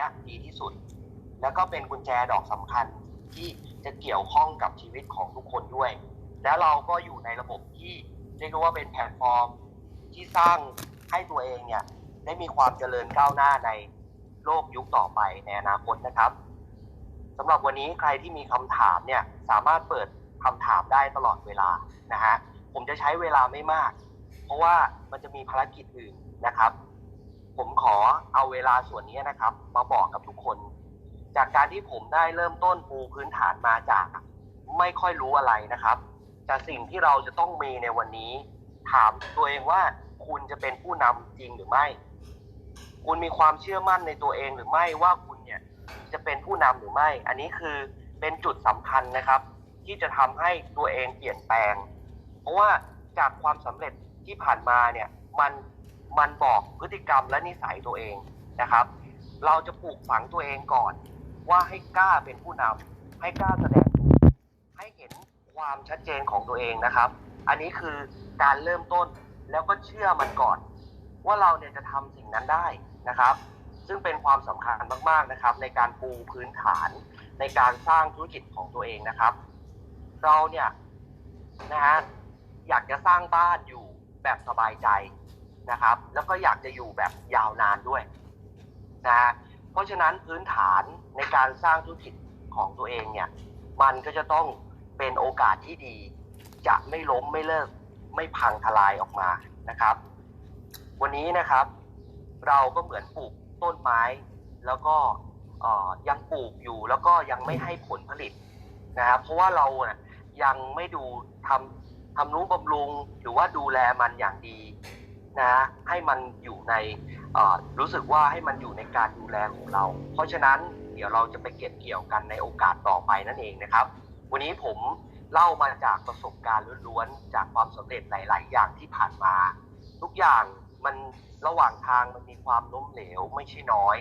นี้ยดีที่สุด แล้วก็เป็นกุญแจดอกสำคัญที่จะเกี่ยวข้องกับชีวิตของทุกคนด้วย แล้วเราก็อยู่ในระบบที่เรียกว่าเป็นแพลตฟอร์มที่สร้างให้ตัวเองเนี่ยได้มีความเจริญก้าวหน้าในโลกยุคต่อไปในอนาคตนะครับสำหรับวันนี้ใครที่มีคำถามเนี่ยสามารถเปิดคำถามได้ตลอดเวลานะฮะผมจะใช้เวลาไม่มาก เพราะว่ามันจะมีภารกิจอื่นนะครับ ผมขอเอาเวลาส่วนนี้นะครับ มาบอกกับทุกคน จากการที่ผมได้เริ่มต้นปูพื้นฐานมาจาก ไม่ค่อยรู้อะไรนะครับ แต่สิ่งที่เราจะต้องมีในวันนี้ ถามตัวเองว่าคุณจะเป็นผู้นำจริงหรือไม่ คุณมีความเชื่อมั่นในตัวเองหรือไม่ว่าคุณเนี่ยจะเป็นผู้นำหรือไม่ อันนี้คือเป็นจุดสำคัญนะครับ ที่จะทำให้ตัวเองเปลี่ยนแปลง เพราะว่าจากความสำเร็จที่ผ่านมาเนี่ยมัน มันบอกพฤติกรรมและนิสัยตัวเองนะครับ เราจะปลูกฝังตัวเองก่อน ว่าให้กล้าเป็นผู้นำให้กล้าแสดงให้เห็นความชัดเจนของตัวเองนะครับ อันนี้คือการเริ่มต้นแล้วก็เชื่อมันก่อน ว่าเราเนี่ยจะทำสิ่งนั้นได้นะครับ ซึ่งเป็นความสำคัญมากๆนะครับ ในการปูพื้นฐานในการสร้างธุรกิจของตัวเองนะครับ เราเนี่ยนะฮะอยากจะสร้างบ้านอยู่แบบสบายใจ นะครับ แล้วก็อยากจะอยู่แบบยาวนานด้วยนะเพราะฉะนั้นพื้นฐานในการสร้างธุรกิจของตัวเองเนี่ย มันก็จะต้องเป็นโอกาสที่ดี จะไม่ล้มไม่เลิก ไม่พังทลายออกมานะครับ วันนี้นะครับ เราก็เหมือนปลูกต้นไม้ แล้วก็ยังปลูกอยู่แล้วก็ยังไม่ให้ผลผลิตนะครับ เพราะว่าเราน่ะยังไม่ดูทำทำนุบำรุงหรือว่าดูแลมันอย่างดี นะให้มันอยู่ในรู้สึกว่าให้มันอยู่ในการดูแลของเรา เพราะฉะนั้นเดี๋ยวเราจะไปเก็บเกี่ยวกันในโอกาสต่อไปนั่นเองนะครับ วันนี้ผมเล่ามาจากประสบการณ์ล้วนๆจากความสำเร็จหลาย ๆ อย่างที่ผ่านมา ทุกอย่างมันระหว่างทางมันมีความล้มเหลวไม่ใช่น้อย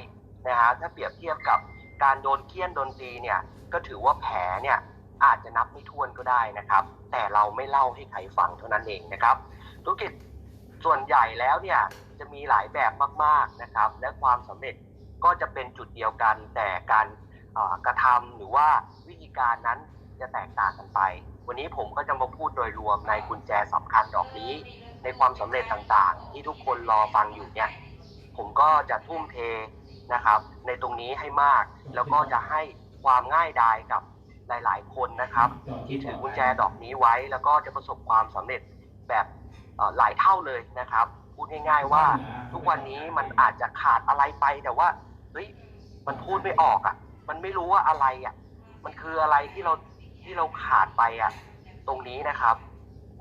นะฮะถ้าเปรียบเทียบกับการโดนเคี่ยนโดนตีเนี่ยก็ถือว่าแผลเนี่ยอาจจะนับไม่ถ้วนก็ได้นะครับ แต่เราไม่เล่าให้ใครฟังเท่านั้นเองนะครับ ธุรกิจ ส่วนใหญ่แล้วเนี่ยจะมีหลายแบบมากๆนะครับ และความสำเร็จก็จะเป็นจุดเดียวกัน แต่การกระทำหรือว่าวิธีการนั้นจะแตกต่างกันไป วันนี้ผมก็จะมาพูดโดยรวมในกุญแจสำคัญดอกนี้ ในความสำเร็จต่างๆ ที่ทุกคนรอฟังอยู่เนี่ยผมก็จะทุ่มเทนะครับ ในตรงนี้ให้มาก แล้วก็จะให้ความง่ายดายกับหลาย ๆ คนนะครับ ที่ถือกุญแจดอกนี้ไว้ แล้วก็จะประสบความสำเร็จแบบ หลายเท่าเลยนะครับ พูดง่าย ๆ ว่าทุกวันนี้มันอาจจะขาดอะไรไปแต่ว่าเฮ้ยมันพูดไม่ออกอะ มันไม่รู้ว่าอะไรอะ มันคืออะไรที่เราที่เราขาดไปอะ ตรงนี้นะครับ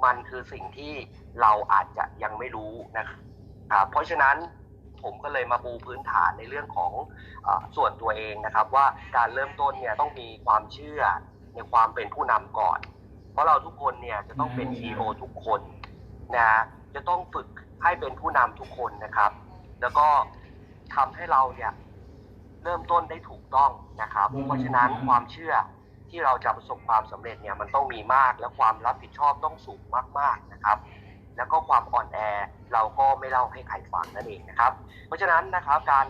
มันคือสิ่งที่เราอาจจะยังไม่รู้นะครับเพราะฉะนั้นผมก็เลยมาปูพื้นฐานในเรื่องของเออส่วนตัวเองนะครับ ว่าการเริ่มต้นเนี่ยต้องมีความเชื่อในความเป็นผู้นำก่อน เพราะเราทุกคนเนี่ยจะต้องเป็น CEO ทุกคน นะฮะจะต้องฝึกให้เป็นผู้นำทุกคนนะครับ แล้วก็ทำให้เราเนี่ยเริ่มต้นได้ถูกต้องนะครับ เพราะฉะนั้นความเชื่อที่เราจะประสบความสำเร็จเนี่ยมันต้องมีมากและความรับผิดชอบต้องสูงมากๆนะครับ แล้วก็ความอ่อนแอเราก็ไม่เล่าให้ใครฟังนั่นเองนะครับ เพราะฉะนั้นนะครับการ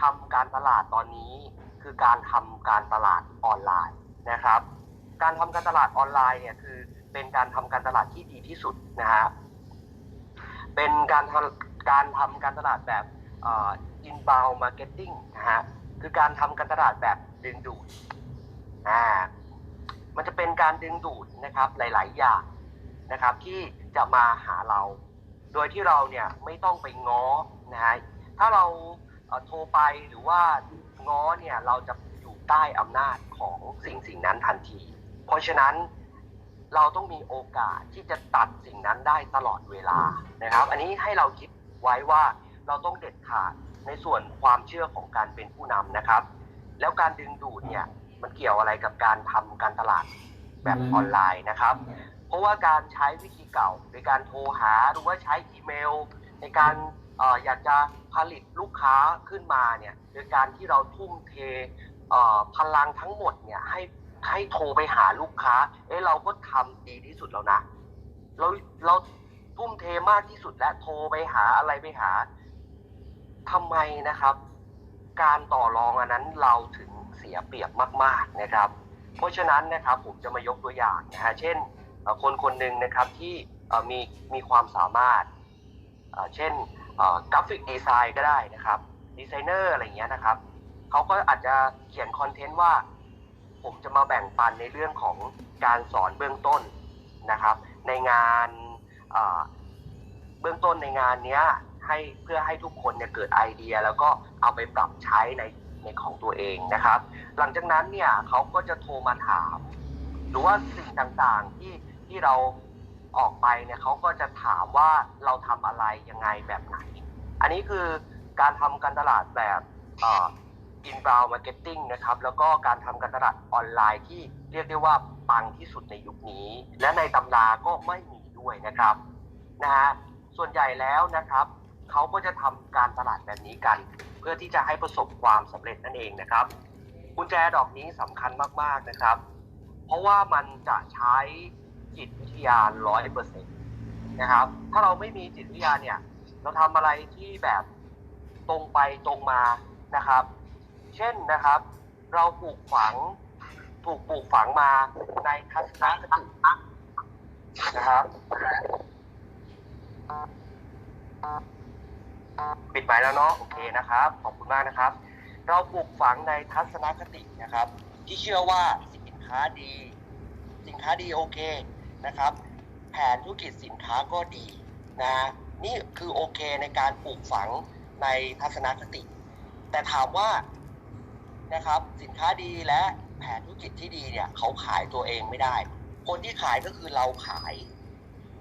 ทำการตลาดตอนนี้คือการทำการตลาดออนไลน์นะครับ การทำการตลาดออนไลน์เนี่ยคือเป็นการทำการตลาดที่ดีที่สุดนะฮะ เป็นการทำการทำการตลาดแบบอ่อ inbound marketing นะฮะคือการทำการตลาดแบบดึงดูดอ่ามันจะเป็นการดึงดูดนะครับหลาย ๆ อย่างนะครับ ที่จะมาหาเรา โดยที่เราเนี่ยไม่ต้องไปง้อนะฮะถ้าเราโทรไปหรือว่าง้อเนี่ยเราจะอยู่ใต้อำนาจของสิ่งสิ่งนั้นทันที เพราะฉะนั้น เราต้องมีโอกาสที่จะตัดสิ่งนั้นได้ตลอดเวลานะครับ อันนี้ให้เราคิดไว้ว่าเราต้องเด็ดขาดในส่วนความเชื่อของการเป็นผู้นำนะครับ แล้วการดึงดูดเนี่ยมันเกี่ยวอะไรกับการทำการตลาดแบบออนไลน์นะครับ เพราะว่าการใช้วิธีเก่าในการโทรหาหรือว่าใช้อีเมล ในการเอออยากจะผลิตลูกค้าขึ้นมาเนี่ยโดยการที่เราทุ่มเทเอ่อพลังทั้งหมดเนี่ยให้ ให้โทรไปหาลูกค้า เอ้เราก็ทำดีที่สุดแล้วนะ เราเราทุ่มเทมากที่สุดและโทรไปหาอะไรไปหาทำไมนะครับ การต่อรองอันนั้นเราถึงเสียเปรียบมาก ๆนะครับ เพราะฉะนั้นนะครับผมจะมายกตัวอย่างนะฮะเช่นคนคนหนึ่งนะครับที่มีมีความสามารถเอ่อเช่นกราฟิกดีไซน์ก็ได้นะครับดีไซเนอร์อะไรอย่างเงี้ยนะครับเขาก็อาจจะเขียนคอนเทนต์ว่า ผมจะมาแบ่งปันในเรื่องของการสอนเบื้องต้นนะครับ ในงานเบื้องต้นในงานนี้ให้เพื่อให้ทุกคนเนี่ยเกิดไอเดีย แล้วก็เอาไปปรับใช้ในในของตัวเองนะครับ หลังจากนั้นเนี่ยเขาก็จะโทรมาถาม หรือว่าสิ่งต่างๆที่ที่เราออกไปเนี่ยเขาก็จะถามว่าเราทำอะไรยังไงแบบไหน อันนี้คือการทำการตลาดแบบ อ่อ inbound marketing นะครับแล้วก็การทำการตลาดออนไลน์ที่เรียกได้ว่าปังที่สุดในยุคนี้ และในตำราก็ไม่มีด้วยนะครับนะฮะส่วนใหญ่แล้วนะครับเขาก็จะทำการตลาดแบบนี้กัน เพื่อที่จะให้ประสบความสำเร็จนั่นเองนะครับกุญแจดอกนี้สำคัญมากๆนะครับ เพราะว่ามันจะใช้จิตวิทยาร้อยเปอร์เซ็นต์นะครับ ถ้าเราไม่มีจิตวิทยาเนี่ย เราทำอะไรที่แบบตรงไปตรงมานะครับ เช่นนะครับ เราปลูกฝังถูกปลูกฝังมาในทัศนคตินะครับ ปิดไปแล้วเนาะโอเคนะครับ ขอบคุณมากนะครับ เราปลูกฝังในทัศนคตินะครับ ที่เชื่อว่าสินค้าดี สินค้าดีโอเคนะครับ แผนธุรกิจสินค้าก็ดีนะนี่คือโอเคในการปลูกฝังในทัศนคติ แต่ถามว่า นะครับ สินค้าดีและแผนธุรกิจที่ดีเนี่ยเขาขายตัวเองไม่ได้ คนที่ขายก็คือเราขาย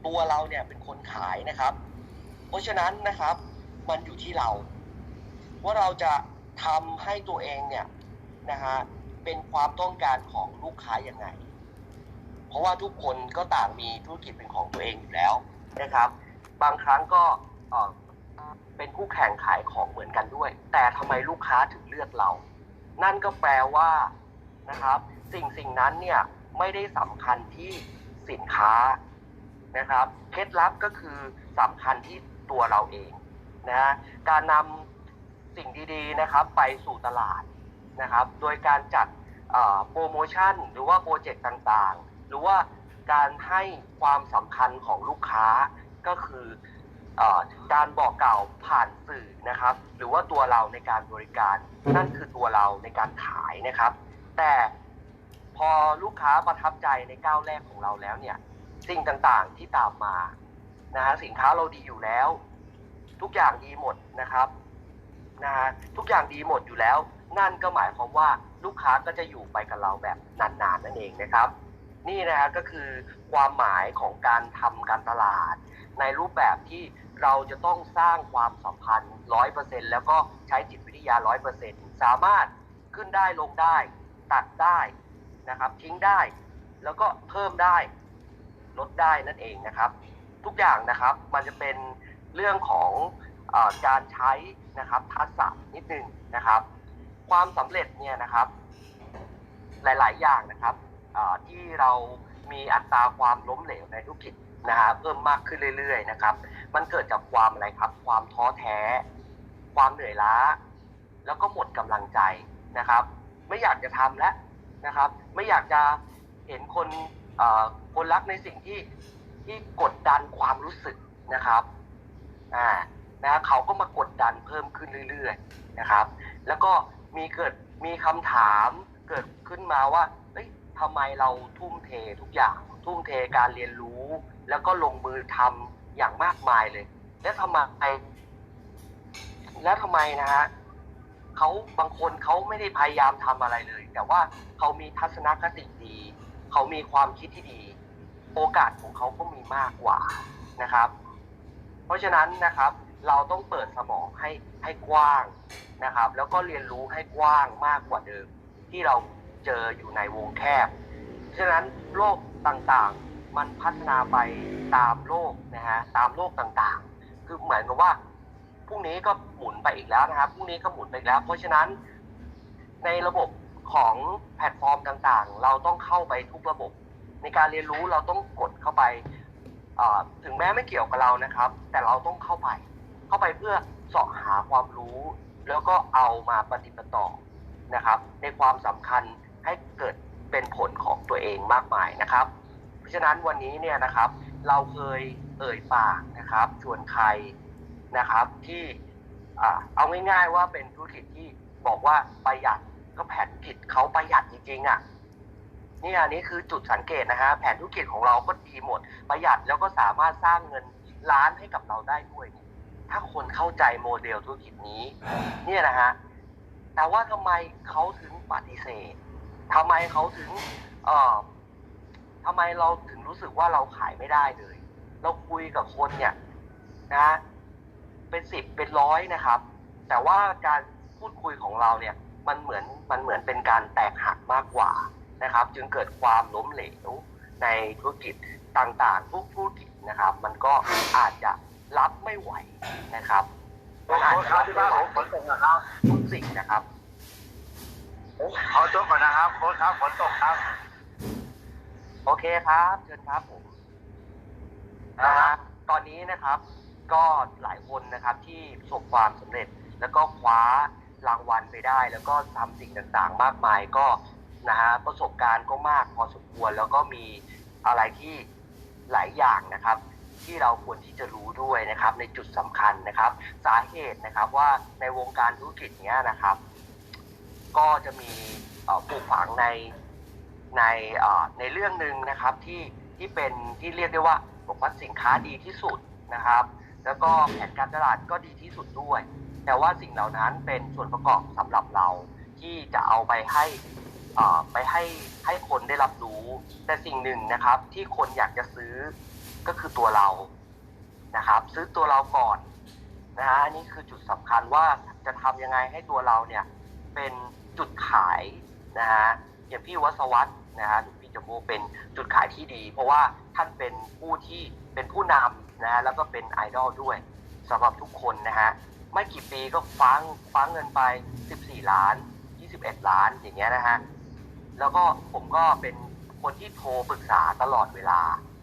ตัวเราเนี่ยเป็นคนขายนะครับ เพราะฉะนั้นนะครับ มันอยู่ที่เรา ว่าเราจะทำให้ตัวเองเนี่ยนะฮะเป็นความต้องการของลูกค้ายังไง เพราะว่าทุกคนก็ต่างมีธุรกิจเป็นของตัวเองอยู่แล้วนะครับ บางครั้งก็เป็นคู่แข่งขายของเหมือนกันด้วย แต่ทำไมลูกค้าถึงเลือกเรา นั่นก็แปลว่านะครับ สิ่งสิ่งนั้นเนี่ยไม่ได้สำคัญที่สินค้านะครับ เคล็ดลับก็คือสำคัญที่ตัวเราเองนะฮะการนำสิ่งดีๆนะครับไปสู่ตลาดนะครับ โดยการจัดโปรโมชั่นหรือว่าโปรเจกต์ต่างๆ หรือว่าการให้ความสำคัญของลูกค้าก็คือ การบอกกล่าวผ่านสื่อนะครับ หรือว่าตัวเราในการบริการ นั่นคือตัวเราในการขายนะครับ แต่พอลูกค้าประทับใจในก้าวแรกของเราแล้วเนี่ย สิ่งต่างๆที่ตามมานะฮะสินค้าเราดีอยู่แล้ว ทุกอย่างดีหมดนะครับนะฮะทุกอย่างดีหมดอยู่แล้ว นั่นก็หมายความว่าลูกค้าก็จะอยู่ไปกับเราแบบนานๆนั่นเองนะครับ นี่นะฮะก็คือความหมายของการทำการตลาด ในรูปแบบที่ เราจะต้องสร้างความสัมพันธ์ร้อยเปอร์เซ็นแล้วก็ใช้จิตวิทยาร้อยเปอร์เซ็นสามารถขึ้นได้ลงได้ ตัดได้นะครับทิ้งได้ แล้วก็เพิ่มได้ ลดได้นั่นเองนะครับ ทุกอย่างนะครับมันจะเป็นเรื่องของอการใช้นะครับทักษะนิดนึงนะครับ ความสำเร็จเนี่ยนะครับ หลาย ๆ อย่างนะครับที่เรามีอัตราความล้มเหลวในธุรกิจ นะฮะเพิ่มมากขึ้นเรื่อยๆนะครับ มันเกิดจากความอะไรครับ ความท้อแท้ ความเหนื่อยล้า แล้วก็หมดกำลังใจนะครับ ไม่อยากจะทำแล้วนะครับ ไม่อยากจะเห็นคนคนรักในสิ่งที่ที่กดดันความรู้สึกนะครับอ่านะเขาก็มากดดันเพิ่มขึ้นเรื่อยๆนะครับ แล้วก็มีเกิดมีคำถามเกิดขึ้นมาว่าเอ้ยทำไมเราทุ่มเททุกอย่าง ทุ่มเทการเรียนรู้ แล้วก็ลงมือทำอย่างมากมายเลย แล้วทำไมแล้วทำไมนะฮะเขาบางคนเขาไม่ได้พยายามทำอะไรเลย แต่ว่าเขามีทัศนคติดี เขามีความคิดที่ดี โอกาสของเขาก็มีมากกว่านะครับ เพราะฉะนั้นนะครับ เราต้องเปิดสมองให้ให้กว้างนะครับ แล้วก็เรียนรู้ให้กว้างมากกว่าเดิม ที่เราเจออยู่ในวงแคบฉะนั้นโลก ต่างๆ มันพัฒนาไปตามโลกนะฮะตามโลกต่างๆ คือเหมือนกับว่าพรุ่งนี้ก็หมุนไปอีกแล้วนะครับพรุ่งนี้ก็หมุนไปอีกแล้ว เพราะฉะนั้นในระบบของแพลตฟอร์มต่างๆ เราต้องเข้าไปทุกระบบ ในการเรียนรู้เราต้องกดเข้าไปถึงแม้ไม่เกี่ยวกับเรานะครับ แต่เราต้องเข้าไป เข้าไปเพื่อเสาะหาความรู้ แล้วก็เอามาปฏิบัติต่อนะครับ ในความสำคัญให้เกิด เป็นผลของตัวเองมากมายนะครับ เพราะฉะนั้นวันนี้เนี่ยนะครับเราเคยเอ่ยปากนะครับชวนใครนะครับที่เอาง่ายๆว่าเป็นธุรกิจที่บอกว่าประหยัดก็แผนธุรกิจเขาประหยัดจริงๆอะนี่อันนี้คือจุดสังเกตนะฮะแผนธุรกิจของเราก็ดีหมด ประหยัดแล้วก็สามารถสร้างเงินล้านให้กับเราได้ด้วยเนี่ยถ้าคนเข้าใจโมเดลธุรกิจนี้ เนี่ยนะฮะแต่ว่าทำไมเขาถึงปฏิเสธ ทำไมเขาถึงเอ่อทำไมเราถึงรู้สึกว่าเราขายไม่ได้เลย เราคุยกับคนเนี่ยนะ เป็นสิบเป็นร้อยนะครับ แต่ว่าการพูดคุยของเราเนี่ย มันเหมือนมันเหมือนเป็นการแตกหักมากกว่านะครับ จึงเกิดความล้มเหลวในธุรกิจต่างๆทุกธุรกิจนะครับ มันก็อาจจะรับไม่ไหวนะครับมันอาจจะรับไม่ไหวฝนตกนะครับทุกสิ่งนะครับ ขอตัวก่อนนะครับโค้ชครับฝนตกครับ โอเคครับเชิญครับผมนะฮะตอนนี้นะครับ ก็หลายคนนะครับที่ประสบความสำเร็จ แล้วก็คว้ารางวัลไปได้ แล้วก็ทำสิ่งต่างๆ มากมายก็นะฮะประสบการณ์ก็มากพอสมควรแล้วก็มีอะไรที่หลายอย่างนะครับ ที่เราควรที่จะรู้ด้วยนะครับ ในจุดสำคัญนะครับ สาเหตุนะครับว่าในวงการธุรกิจเนี้ยนะครับ ก็จะมีปลูกฝังในในในเรื่องหนึ่งนะครับที่ที่เป็นที่เรียกได้ว่าบอกว่าสินค้าดีที่สุดนะครับ แล้วก็แผนการตลาดก็ดีที่สุดด้วย แต่ว่าสิ่งเหล่านั้นเป็นส่วนประกอบสำหรับเราที่จะเอาไปให้อ่อไปให้ให้คนได้รับรู้ แต่สิ่งหนึ่งนะครับที่คนอยากจะซื้อก็คือตัวเรานะครับ ซื้อตัวเราก่อนนะฮะอันนี้คือจุดสำคัญว่าจะทำยังไงให้ตัวเราเนี่ยเป็น จุดขายนะฮะอย่างพี่วัศวัตนะฮะหรือพี่จมูกเป็นจุดขายที่ดี เพราะว่าท่านเป็นผู้ที่เป็นผู้นำนะฮะแล้วก็เป็นไอดอลด้วยสำหรับทุกคนนะฮะไม่กี่ปีก็ฟังฟังเงินไป 14 ล้าน 21 ล้านอย่างเงี้ยนะฮะแล้วก็ผมก็เป็นคนที่โทรปรึกษาตลอดเวลา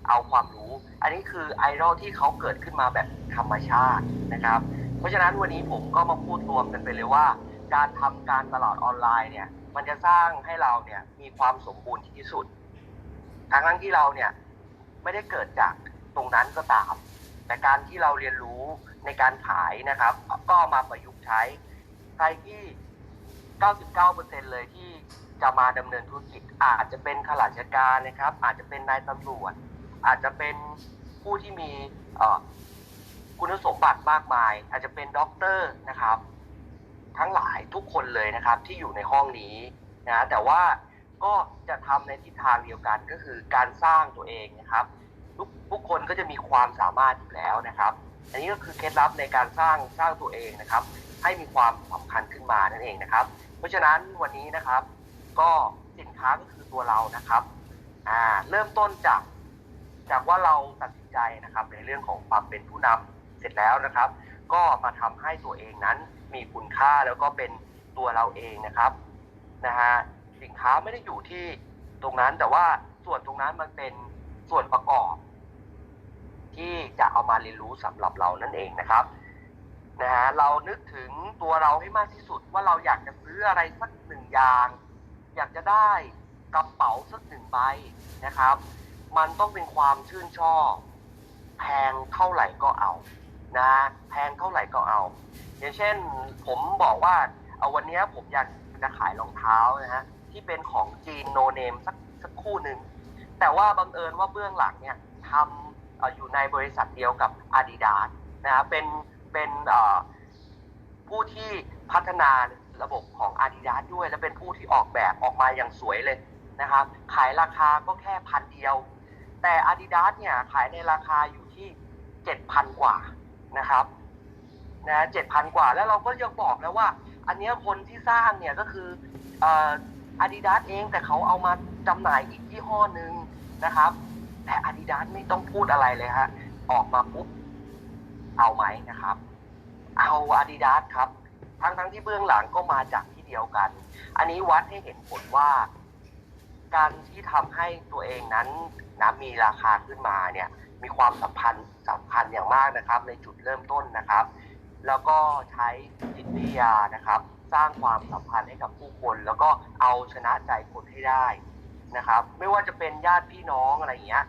เอาความรู้ อันนี้คือไอดอลที่เขาเกิดขึ้นมาแบบธรรมชาตินะครับ เพราะฉะนั้นวันนี้ผมก็มาพูดรวมกันไปเลยว่า การทำการตลาดออนไลน์เนี่ยมันจะสร้างให้เราเนี่ยมีความสมบูรณ์ที่สุดทั้งนั้นที่เราเนี่ยไม่ได้เกิดจากตรงนั้นก็ตาม แต่การที่เราเรียนรู้ในการขายนะครับ ก็มาประยุกต์ใช้ ใครที่ 99%เลยที่จะมาดำเนินธุรกิจอาจจะเป็นข้าราชการนะครับ อาจจะเป็นนายตำรวจ อาจจะเป็นผู้ที่มีคุณสมบัติมากมาย อาจจะเป็นด็อกเตอร์นะครับ ทั้งหลายทุกคนเลยนะครับที่อยู่ในห้องนี้นะแต่ว่าก็จะทำในทิศทางเดียวกันก็คือการสร้างตัวเองนะครับทุกทุกคนก็จะมีความสามารถอยู่แล้วนะครับ อันนี้ก็คือเคล็ดลับในการสร้างสร้างตัวเองนะครับ ให้มีความสำคัญขึ้นมานั่นเองนะครับ เพราะฉะนั้นวันนี้นะครับ ก็สินค้าก็คือตัวเรานะครับอ่าเริ่มต้นจากจากว่าเราตัดสินใจนะครับ ในเรื่องของความเป็นผู้นำเสร็จแล้วนะครับ ก็มาทำให้ตัวเองนั้น มีคุณค่าแล้วก็เป็นตัวเราเองนะครับนะฮะสินค้าไม่ได้อยู่ที่ตรงนั้นแต่ว่าส่วนตรงนั้นมันเป็นส่วนประกอบ ที่จะเอามาเรียนรู้สำหรับเรานั่นเองนะครับนะฮะเรานึกถึงตัวเราให้มากที่สุดว่าเราอยากจะซื้ออะไรสักหนึ่งอย่าง อยากจะได้กระเป๋าสักหนึ่งใบนะครับ มันต้องเป็นความชื่นชอบ แพงเท่าไหร่ก็เอา นะแพงเท่าไหร่ก็เอา อย่างเช่นผมบอกว่าเอาวันนี้ผมอยากจะขายรองเท้านะฮะที่เป็นของจีนโนเนมสักสักคู่หนึ่งแต่ว่าบังเอิญว่าเบื้องหลังเนี่ยทำออยู่ในบริษัทเดียวกับ Adidas นะฮะเป็นเป็นผู้ที่พัฒนาระบบของ Adidas ด้วย และเป็นผู้ที่ออกแบบออกมาอย่างสวยเลยนะครับ ขายราคาก็แค่พันเดียว แต่ Adidas เนี่ยขายในราคาอยู่ที่เจ็ดพันกว่า นะครับนะเจ็ดพันกว่าแล้วเราก็ยังบอกแล้วว่า อันนี้คนที่สร้างเนี่ยก็คืออาดิดาสเองแต่เขาเอามาจำหน่ายอีกยี่ห้อหนึ่งนะครับ แต่ Adidas ไม่ต้องพูดอะไรเลยฮะออกมาปุ๊บเอาไหมนะครับ เอา Adidas ครับ ทั้งทั้งที่เบื้องหลังก็มาจากที่เดียวกัน อันนี้วัดให้เห็นผลว่า การที่ทำให้ตัวเองนั้นนะมีราคาขึ้นมาเนี่ยมีความสัมพันธ์สำคัญอย่างมากนะครับ ในจุดเริ่มต้นนะครับ แล้วก็ใช้จิตวิทยานะครับ สร้างความสัมพันธ์ให้กับผู้คน แล้วก็เอาชนะใจคนให้ได้นะครับ ไม่ว่าจะเป็นญาติพี่น้องอะไรอย่างเงี้ย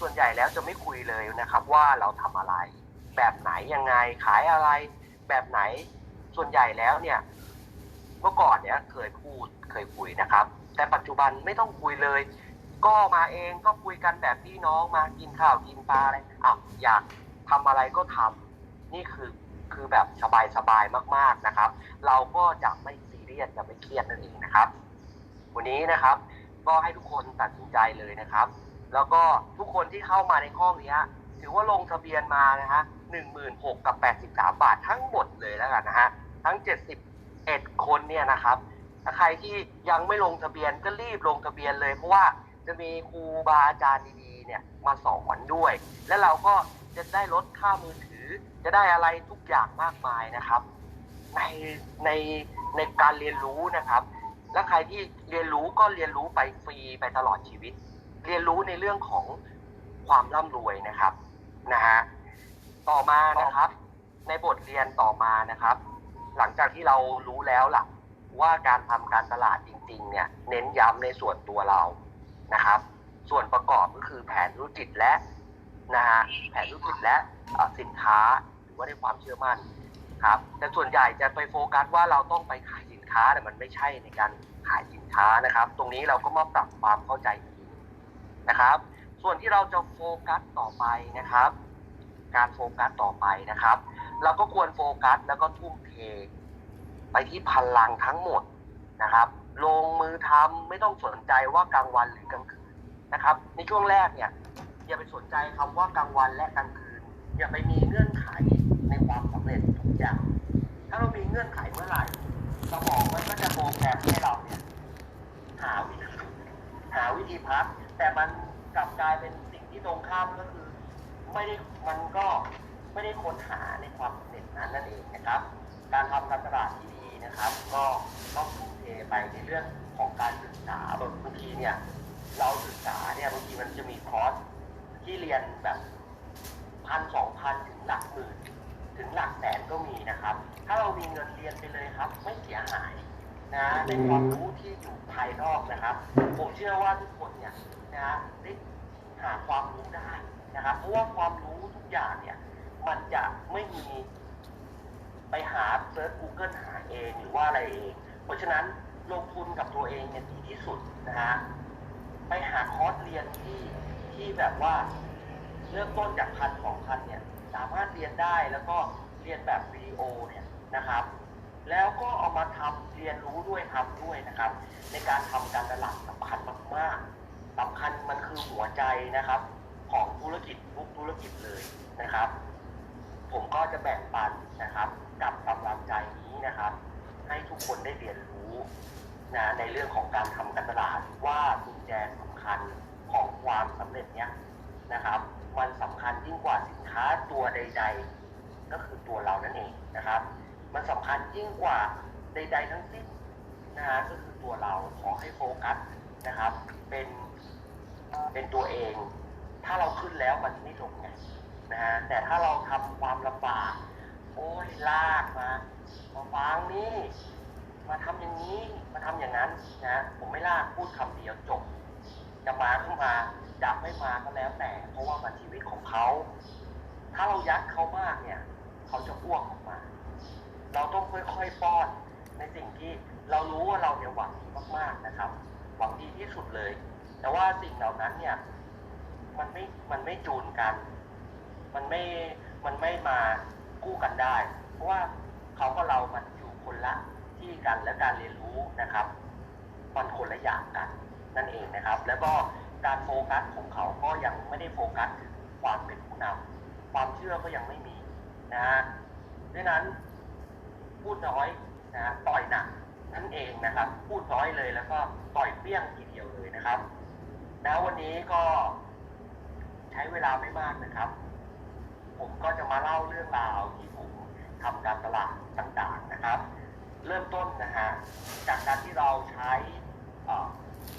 ส่วนใหญ่แล้วจะไม่คุยเลยนะครับ ว่าเราทำอะไร แบบไหนยังไงขายอะไร แบบไหนส่วนใหญ่แล้วเนี่ย เมื่อก่อนเนี่ยเคยพูดเคยคุยนะครับ แต่ปัจจุบันไม่ต้องคุยเลย ก็มาเองก็คุยกันแบบพี่น้องมากินข้าวกินปลาอะไรอะอยากทำอะไรก็ทำนี่คือคือแบบสบายสบายๆมากๆนะครับ เราก็จะไม่ซีเรียสจะไม่เครียดนั่นเองนะครับ วันนี้นะครับ ก็ให้ทุกคนตัดสินใจเลยนะครับ แล้วก็ทุกคนที่เข้ามาในห้องนี้ถือว่าลงทะเบียนมานะฮะหนึ่งหมื่นหกกับแปดสิบสามบาททั้งหมดเลยแล้วกันนะฮะทั้งเจ็ดสิบเอ็ดคนเนี่ยนะครับ ถ้าใครที่ยังไม่ลงทะเบียนก็รีบลงทะเบียนเลย เพราะว่าจะมีครูบาอาจารย์ดีๆเนี่ยมาสอนด้วย และเราก็จะได้ลดค่ามือถือ จะได้อะไรทุกอย่างมากมายนะครับ ในในในการเรียนรู้นะครับ และใครที่เรียนรู้ก็เรียนรู้ไปฟรีไปตลอดชีวิต เรียนรู้ในเรื่องของความร่ำรวยนะครับนะฮะต่อมานะครับ ในบทเรียนต่อมานะครับ หลังจากที่เรารู้แล้วล่ะ ว่าการทำการตลาดจริงๆ เนี่ยเน้นย้ำในส่วนตัวเรานะครับ ส่วนประกอบก็คือแผนธุรกิจและนะฮะแผนธุรกิจและสินค้าหรือว่าในความเชื่อมั่นครับแต่ส่วนใหญ่จะไปโฟกัสว่าเราต้องไปขายสินค้าแต่มันไม่ใช่ในการขายสินค้านะครับ ตรงนี้เราก็มาปรับความเข้าใจนะครับ ส่วนที่เราจะโฟกัสต่อไปนะครับ การโฟกัสต่อไปนะครับ เราก็ควรโฟกัสแล้วก็ทุ่มเท ไปที่พลังทั้งหมดนะครับ ลงมือทำไม่ต้องสนใจว่ากลางวันหรือกลางคืนนะครับ ในช่วงแรกเนี่ยอย่าไปสนใจคำว่ากลางวันและกลางคืน อย่าไปมีเงื่อนไขในความสำเร็จทุกอย่าง ถ้าเรามีเงื่อนไขเมื่อไหร่สมองมันก็จะโปรแกรมให้เราเนี่ยหาวิธีหาวิธีพักแต่มันกลับกลายเป็นสิ่งที่ตรงข้ามก็คือ ไม่ได้มันก็ไม่ได้ค้นหาในความสำเร็จนั้นนั่นเองนะครับ การทำการตลาดที่ดี นะครับ ก็ต้องทุ่มเทไปในเรื่องของการศึกษาบางทีเนี่ย เราศึกษาเนี่ยบางทีมันจะมีคอร์สที่เรียนแบบพันสองพันถึงหลักหมื่นถึงหลักแสนก็มีนะครับ ถ้าเรามีเงินเรียนไปเลยครับ ไม่เสียหายนะในความรู้ที่อยู่ภายนอกนะครับ ผมเชื่อว่าทุกคนเนี่ยนะฮะได้หาความรู้ได้นะครับ เพราะว่าความรู้ทุกอย่างเนี่ย มันจะไม่มี ไปหาเซิร์ช Google หาเองหรือว่าอะไรเอง เพราะฉะนั้นลงทุนกับตัวเองเนี่ยดีที่สุดนะฮะไปหาคอร์สเรียนที่ที่แบบว่าเริ่มต้นจากพันสองพันเนี่ยสามารถเรียนได้แล้วก็เรียนแบบวิดีโอเนี่ยนะครับ แล้วก็เอามาทำเรียนรู้ด้วยทำด้วยนะครับ ในการทำการตลาดสำคัญมากๆสำคัญมันคือหัวใจนะครับ ของธุรกิจทุกธุรกิจเลยนะครับ ผมก็จะแบ่งปันนะครับ กับกำลังใจนี้นะครับ ให้ทุกคนได้เรียนรู้นะในเรื่องของการทำการตลาดว่ากุญแจสำคัญของความสำเร็จเนี้ยนะครับ มันสำคัญยิ่งกว่าสินค้าตัวใด ๆ ก็คือตัวเรานั่นเองนะครับ มันสำคัญยิ่งกว่าใด ๆ ทั้งสิ้นนะฮะก็คือตัวเราขอให้โฟกัสนะครับ เป็นเป็นตัวเอง ถ้าเราขึ้นแล้วมันไม่ลงไงนะฮะแต่ถ้าเราทำความลำบาก โอ้ยลากมามาฟังนี่ มาทำอย่างนี้ มาทำอย่างนั้นนะ ผมไม่ลากพูดคำเดียวจบ จะมาขึ้นมาจะไม่มาก็แล้วแต่ เพราะว่ามันชีวิตของเขา ถ้าเรายัดเขามากเนี่ย เขาจะอ้วกออกมา เราต้องค่อยๆป้อนในสิ่งที่เรารู้ว่าเราเนี่ยหวังดีมากๆนะครับ หวังดีที่สุดเลย แต่ว่าสิ่งเหล่านั้นเนี่ย มันไม่ มันไม่จูนกัน มันไม่ มันไม่มา คู่กันได้ เพราะว่าเขากับเรามันอยู่คนละที่กันและการเรียนรู้นะครับ มันคนละอย่างกันนั่นเองนะครับ แล้วก็การโฟกัสของเขาก็ยังไม่ได้โฟกัสถึงความเป็นผู้นำความเชื่อก็ยังไม่มีนะฮะดังนั้นพูดน้อยนะฮะต่อยหนักนั่นเองนะครับ พูดน้อยเลยแล้วก็ต่อยเปี้ยงทีเดียวเลยนะครับแล้ววันนี้ก็ใช้เวลาไม่มากนะครับ ผมก็จะมาเล่าเรื่องราวที่ผมทำการตลาดต่างๆนะครับ เริ่มต้นนะฮะจากการที่เราใช้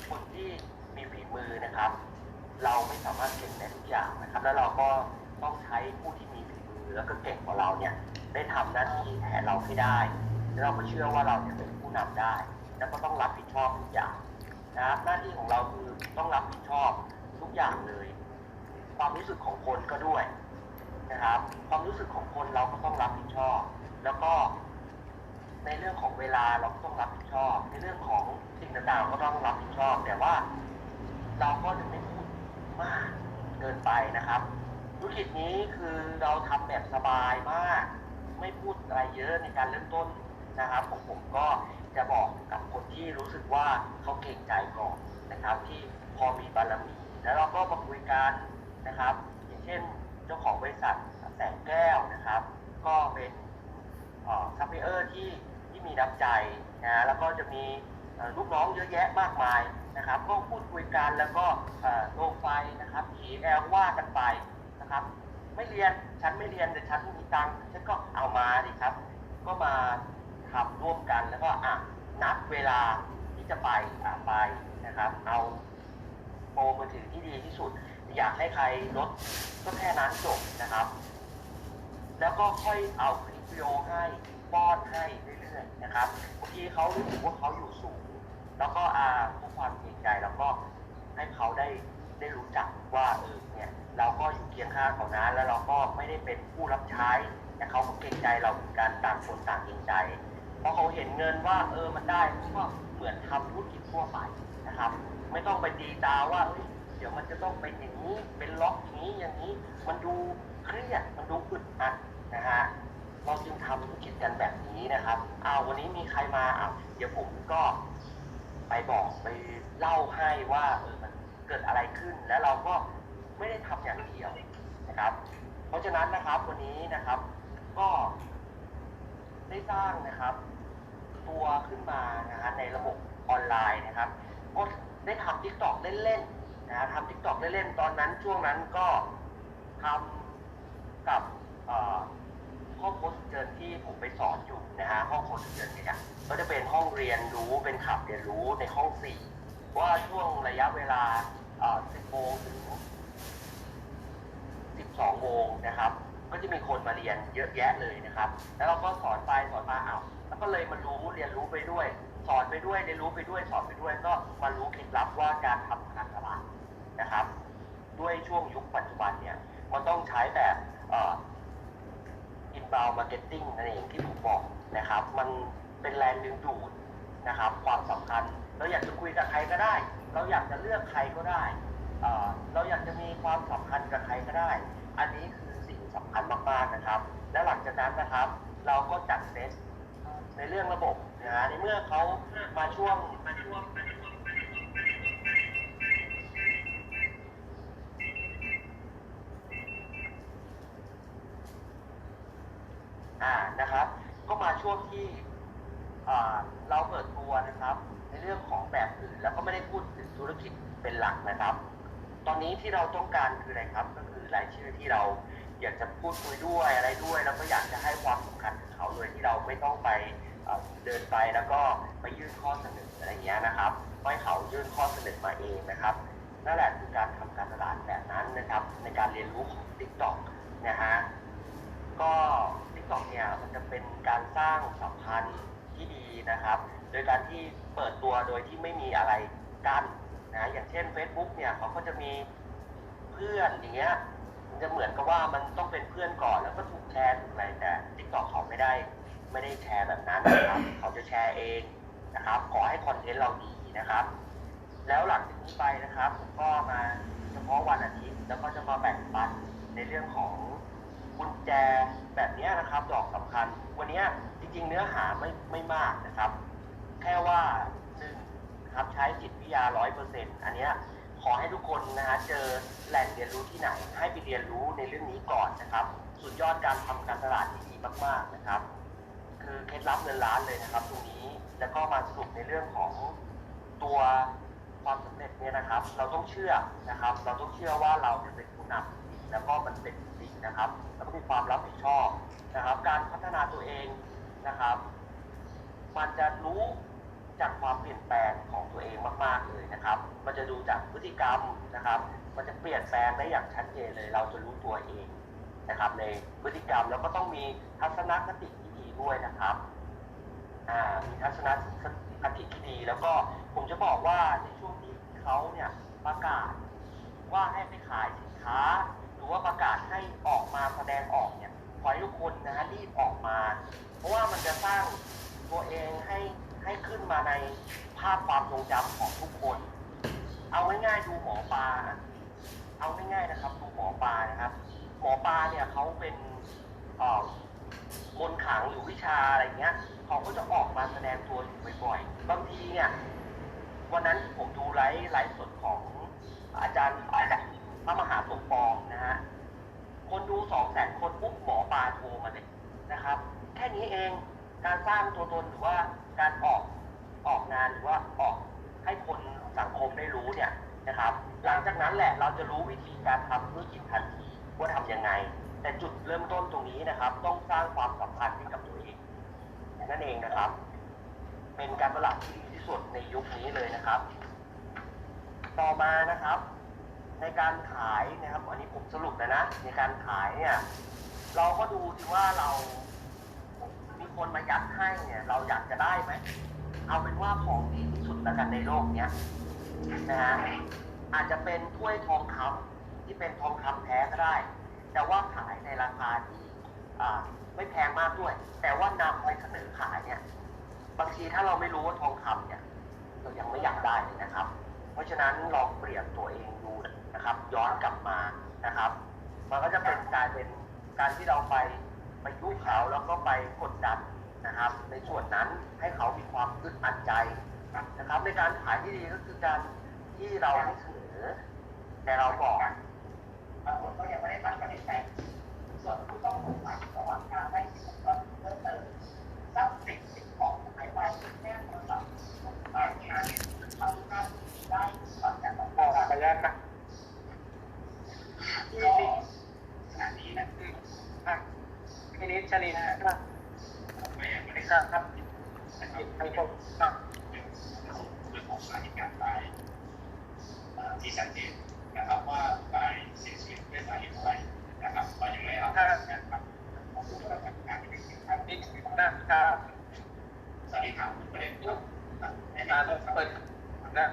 คนที่มีฝีมือนะครับ เราไม่สามารถเก่งได้ทุกอย่างนะครับ แล้วเราก็ต้องใช้ผู้ที่มีฝีมือแล้วก็เก่งกว่าเราเนี่ยได้ทำหน้าที่แทนเราให้ได้เราก็เชื่อว่าเราเนี่ยเป็นผู้นำได้ แล้วก็ต้องรับผิดชอบทุกอย่างนะครับหน้าที่ของเราคือต้องรับผิดชอบทุกอย่างเลย ความรู้สึกของคนก็ด้วย นะครับ ความรู้สึกของคนเราก็ต้องรับผิดชอบ แล้วก็ในเรื่องของเวลาเราก็ต้องรับผิดชอบ ในเรื่องของสิ่งต่างๆก็ต้องรับผิดชอบ แต่ว่า เราก็จะไม่พูดมากเกินไปนะครับ ธุรกิจนี้คือเราทำแบบสบายมาก ไม่พูดอะไรเยอะในการเริ่มต้นนะครับของผมก็จะบอกกับคนที่รู้สึกว่าเขาเก่งใจก่อนนะครับ ที่พอมีบารมีแล้วเราก็มาคุยกันนะครับ อย่างเช่น เจ้าของบริษัทแสงแก้วนะครับ ก็เป็นซัพพลายเออร์ที่ที่มีน้ำใจนะแล้วก็จะมีลูกน้องเยอะแยะมากมายนะครับ ก็พูดคุยกันแล้วก็เอ่อลงไปนะครับขีแอลว่ากันไปนะครับ ไม่เรียนฉันไม่เรียนแต่ฉันมีตังค์ฉันก็เอามาดิครับ ก็มาทำร่วมกันแล้วก็อะนัดเวลาที่จะไปไปนะครับ เอาโปรมือถือที่ดีที่สุด อยากให้ใครลดก็แค่นั้นจบนะครับ แล้วก็ค่อยเอาคลิปวิดีโอให้ป้อนให้เรื่อยๆนะครับบางทีเขารู้สึกว่าเขาอยู่สูง แล้วก็อาเพื่อความเกรงใจแล้วก็ให้เขาได้ได้รู้จักว่าเออเนี่ยเราก็อยู่เคียงข้างเขานะแล้วเราก็ไม่ได้เป็นผู้รับใช้แต่เขาก็เกรงใจเราเหมือนกันต่างคนต่างเกรงใจเพราะเขาเห็นเงินว่าเออมันได้ก็เหมือนทำธุรกิจทั่วไปนะครับ ไม่ต้องไปดีตาว่าเอ้ย เดี๋ยวมันจะต้องเป็นอย่างนี้ เป็นล็อกอย่างนี้อย่างนี้ มันดูเครียด มันดูอึดอัดนะฮะ เราจึงทำธุรกิจกันแบบนี้นะครับอ้าววันนี้มีใครมาอ้าวเดี๋ยวผมก็ไปบอกไปเล่าให้ว่าเออมันเกิดอะไรขึ้น แล้วเราก็ไม่ได้ทำอย่างเดียวนะครับ เพราะฉะนั้นนะครับวันนี้นะครับ ก็ได้สร้างนะครับ ตัวขึ้นมานะฮะในระบบออนไลน์นะครับก็ได้ทำทิกตอกเล่นๆ นะฮะทำทิกตอกเล่นๆตอนนั้นช่วงนั้นก็ทำกับห้องโค้ชเจินที่ผมไปสอนอยู่นะฮะห้องโค้ชเจินเนี่ยก็จะเป็นห้องเรียนรู้เป็นขับเรียนรู้ในห้องสี่ว่าช่วงระยะเวลาเอ่อ10โมงถึง12โมงนะครับ ก็จะมีคนมาเรียนเยอะแยะเลยนะครับ แล้วเราก็สอนไปสอนมาเอาแล้วก็เลยมารู้เรียนรู้ไปด้วย สอนไปด้วยเรียนรู้ไปด้วยสอนไปด้วยก็มารู้เคล็ดลับว่าการทำการตลาด นะครับ ด้วยช่วงยุคปัจจุบันเนี่ยมันต้องใช้แบบอ่อ inbound marketing นั่นเองที่ผมบอกนะครับ มันเป็นแรงดึงดูดนะครับ ความสำคัญ เราอยากจะคุยกับใครก็ได้ เราอยากจะเลือกใครก็ได้ เราอยากจะมีความสัมพันธ์กับใครก็ได้ อันนี้คือสิ่งสำคัญมากๆนะครับ แล้วหลังจากนั้นนะครับ เราก็จัดเซตในเรื่องระบบนะฮะในเมื่อเขามาช่วงมาช่วง อ่านะครับ ก็มาช่วงที่อ่าเราเปิดตัวนะครับ ในเรื่องของแบบอื่นแล้วก็ไม่ได้พูดถึงธุรกิจเป็นหลักนะครับ ตอนนี้ที่เราต้องการคืออะไรครับ ก็คือรายชื่อที่เราอยากจะพูดคุยด้วยอะไรด้วย แล้วก็อยากจะให้ความสำคัญกับเขาโดยที่เราไม่ต้องไปเดินไปแล้วก็ไปยื่นข้อเสนออะไรเงี้ยนะครับให้เขายื่นข้อเสนอมาเองนะครับนั่นแหละคือการทำการตลาดแบบนั้นนะครับ ในการเรียนรู้ของ TikTok นะฮะก็ ทิกตอกเนี่ยมันจะเป็นการสร้างสัมพันธ์ที่ดีนะครับ โดยการที่เปิดตัวโดยที่ไม่มีอะไรกั้นนะอย่างเช่น Facebook เนี่ยเขาก็จะมีเพื่อนอย่างเงี้ยมันจะเหมือนกับว่ามันต้องเป็นเพื่อนก่อนแล้วก็ถูกแชร์ถูกอะไรแต่ทิกตอกเขาไม่ได้ ไม่ได้แชร์แบบนั้นนะครับเขาจะแชร์เองนะครับ ขอให้คอนเทนต์เราดีนะครับ แล้วหลังจากนี้ไปนะครับผมก็มาเฉพาะวันอาทิตย์แล้วก็จะมาแบ่งปันในเรื่องของ กุญแจแบบนี้นะครับดอกสำคัญ วันนี้จริงๆเนื้อหาไม่ไม่มากนะครับ แค่ว่าหนึ่งนะครับใช้จิตวิทยาร้อยเปอร์เซ็นต์อันนี้ขอให้ทุกคนนะฮะเจอแหล่งเรียนรู้ที่ไหน ให้ไปเรียนรู้ในเรื่องนี้ก่อนนะครับ สุดยอดการทำการตลาดที่ดีมากๆนะครับ คือเคล็ดลับเงินล้านเลยนะครับ ตรงนี้แล้วก็มาสรุปในเรื่องของตัวความสำเร็จเนี่ยนะครับ เราต้องเชื่อนะครับ เราต้องเชื่อว่าเราเนี่ยเป็นผู้นำแล้วก็มันเป็น นะครับแล้วก็มีความรับผิดชอบนะครับ การพัฒนาตัวเองนะครับ มันจะรู้จากความเปลี่ยนแปลงของตัวเองมากๆเลยนะครับ มันจะดูจากพฤติกรรมนะครับ มันจะเปลี่ยนแปลงได้อย่างชัดเจนเลย เราจะรู้ตัวเองนะครับ ในพฤติกรรมแล้วก็ต้องมีทัศนคติที่ดีด้วยนะครับมีทัศนคติที่ดี แล้วก็ผมจะบอกว่าในช่วงที่เขาเนี่ยประกาศว่าให้ไปขายสินค้า หรือว่าประกาศให้ออกมาแสดงออกเนี่ยขอให้ทุกคนนะฮะรีบออกมา เพราะว่ามันจะสร้างตัวเองให้ให้ขึ้นมาในภาพความทรงจำของทุกคน เอาง่ายๆดูหมอปลาเอาง่ายๆนะครับ ดูหมอปลานะครับ หมอปลาเนี่ยเขาเป็นเอ่อมนขังหรือวิชาอะไรเงี้ยเขาก็จะออกมาแสดงตัวอยู่บ่อยๆบางทีเนี่ยวันนั้นผมดูไลฟ์ไลฟ์สดของอาจารย์อาจารย์ พระมหาสมปองนะฮะคนดูสองแสนคนปุ๊บหมอปลาโทรมาเลยนะครับ แค่นี้เองการสร้างตัวตนหรือว่าการออกออกงานหรือว่าออกให้คนสังคมได้รู้เนี่ยนะครับ หลังจากนั้นแหละเราจะรู้วิธีการทำธุรกิจทันทีว่าทำยังไง แต่จุดเริ่มต้นตรงนี้นะครับ ต้องสร้างความสัมพันธ์ให้กับตัวเองนั่นเองนะครับ เป็นการตลาดที่ดีที่สุดในยุคนี้เลยนะครับ ต่อมานะครับ ในการขายนะครับ อันนี้ผมสรุปเลยนะ ในการขายเนี่ย เราก็ดูสิว่าเรามีคนมายัดให้เนี่ย เราอยากจะได้ไหม เอาเป็นว่าของดีที่สุดแล้วกันในโลกเนี้ยนะฮะอาจจะเป็นถ้วยทองคำที่เป็นทองคำแท้ก็ได้ แต่ว่าขายในราคาที่ไม่แพงมากด้วย แต่ว่านำไปเสนอขายเนี่ยบางทีถ้าเราไม่รู้ว่าทองคำเนี่ย เรายังไม่อยากได้เลยนะครับ เพราะฉะนั้นลองเปลี่ยนตัวเองดูนะ ครับ ย้อนกลับมานะครับ มันก็จะเป็นกายเป็นการที่เราไปไปยุเขาแล้วก็ไปกดดันนะครับ ในส่วนนั้นให้เขามีความอึดอัดใจนะครับ ในการขายที่ดีก็คือการที่เราไม่เสนอแต่เราบอกบางคนก็ยังไม่ได้ตัดประเด็นไปส่วนผู้ต้องสงสัยระหว่างการได้สิทธิ์เพิ่มเติมทรัพย์สินสิ่งของภายในแน่นอนครับบางงานทำหน้าที่ได้ก่อนจากต้อง เอา การ ไปแล้วนะ ก็ขณะนี้นะ อะ ทีนี้ชลินนะไม่ยังไม่ได้ครับครับให้ผมครับเรื่องของสาเหตุการตายที่ชัดเจนนะครับว่าตายเสียชีวิตด้วยสาเหตุอะไรนะครับเรายังไม่เอาการทำของผู้ประกอบการที่เป็นการนี่นะครับสันนิษฐานประเด็นเรื่องในการเรื่องเปิดนะ